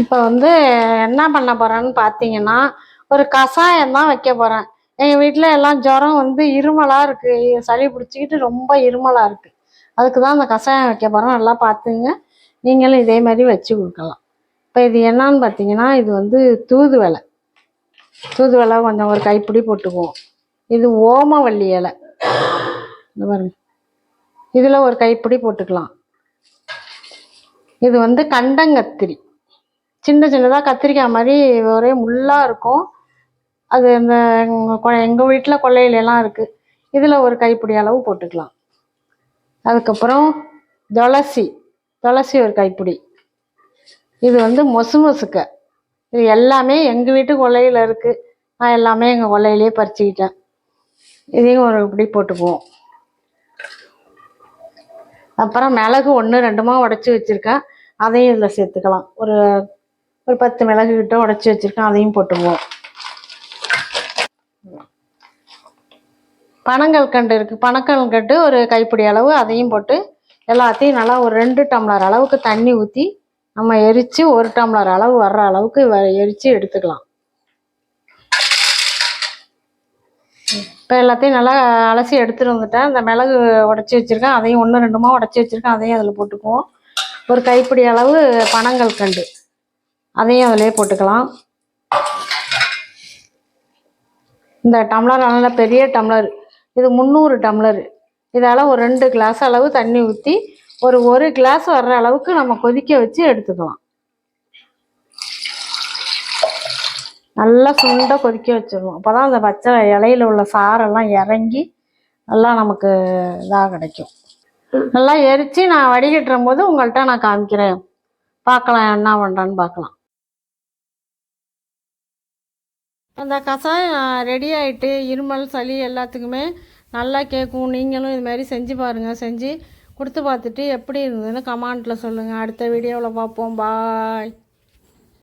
இப்போ வந்து என்ன பண்ண போகிறேன்னு பார்த்தீங்கன்னா ஒரு கஷாயம் தான் வைக்க போகிறேன் எங்கள் வீட்டில் எல்லாம் ஜுரம் வந்து இருமலாக இருக்குது சளி பிடிச்சிக்கிட்டு ரொம்ப இருமலாக இருக்குது அதுக்கு தான் அந்த கஷாயம் வைக்க போகிறோம் நல்லா பார்த்துங்க நீங்களும் இதே மாதிரி வச்சு கொடுக்கலாம். இப்போ இது என்னான்னு பார்த்தீங்கன்னா இது வந்து தூதுவலை தூதுவலை கொஞ்சம் ஒரு கைப்பிடி போட்டுக்குவோம். இது ஓமவல்லி இலை. இந்த பாருங்க. இதில் ஒரு கைப்பிடி போட்டுக்கலாம். இது வந்து கண்டங்கத்திரி. சின்ன சின்னதாக கத்திரிக்காய் மாதிரி ஒரே முள்ளாக இருக்கும். அது இந்த எங்கள் வீட்டில் கொல்லையிலலாம் இருக்குது இதில் ஒரு கைப்பிடி அளவு போட்டுக்கலாம். அதுக்கப்புறம் துளசி துளசி ஒரு கைப்பிடி. இது வந்து மொசு மொசுக்க. இது எல்லாமே எங்கள் வீட்டு கொள்ளையில் இருக்குது நான் எல்லாமே எங்கள் கொல்லையிலேயே பறிச்சுக்கிட்டேன். இதையும் ஒரு இப்படி போட்டுக்குவோம். அப்புறம் மிளகு ஒன்று ரெண்டுமா உடச்சி வச்சுருக்கேன். அதையும் இதில் சேர்த்துக்கலாம். ஒரு ஒரு பத்து மிளகு கிட்ட உடச்சி வச்சுருக்கேன் அதையும் போட்டுக்குவோம். பனங்கல்கண்டு இருக்குது பனங்கல்கண்டு ஒரு கைப்பிடி அளவு அதையும் போட்டு எல்லாத்தையும் நல்லா ஒரு ரெண்டு டம்ளர் அளவுக்கு தண்ணி ஊற்றி நம்ம எரித்து ஒரு டம்ளர் அளவு வர்ற அளவுக்கு எரித்து எடுத்துக்கலாம். இப்போ எல்லாத்தையும் நல்லா அலசி எடுத்துட்டு வந்துட்டேன். இந்த மிளகு உடச்சி வச்சுருக்கேன் அதையும் ஒன்று ரெண்டுமா உடச்சி வச்சுருக்கேன் அதையும் அதில் போட்டுக்குவோம். ஒரு கைப்பிடி அளவு பனங்கல்கண்டு அதையும் அதிலே போட்டுக்கலாம். இந்த டம்ளர் நல்ல பெரிய டம்ளர். இது முந்நூறு டம்ளர். இதால் ஒரு ரெண்டு கிளாஸ் அளவு தண்ணி ஊற்றி ஒரு ஒரு கிளாஸ் வர்ற அளவுக்கு நம்ம கொதிக்க வச்சு எடுத்துக்கலாம். நல்லா சுண்டை கொதிக்க வச்சிடணும். அப்போ தான் அந்த பச்சை இலையில உள்ள சாரெல்லாம் இறங்கி நல்லா நமக்கு இதாக கிடைக்கும். நல்லா எரித்து நான் வடிகட்டுற போது உங்கள்கிட்ட நான் காமிக்கிறேன். பார்க்கலாம் என்ன பண்ணுறான்னு பார்க்கலாம். அந்த கஷாயம் ரெடி ஆகிட்டு இருமல் சளி எல்லாத்துக்குமே நல்லா கேட்கும். நீங்களும் இதுமாதிரி செஞ்சு பாருங்கள் செஞ்சு கொடுத்து பார்த்துட்டு எப்படி இருந்ததுன்னு கமெண்ட்டில் சொல்லுங்கள் அடுத்த வீடியோவில் பார்ப்போம். பாய்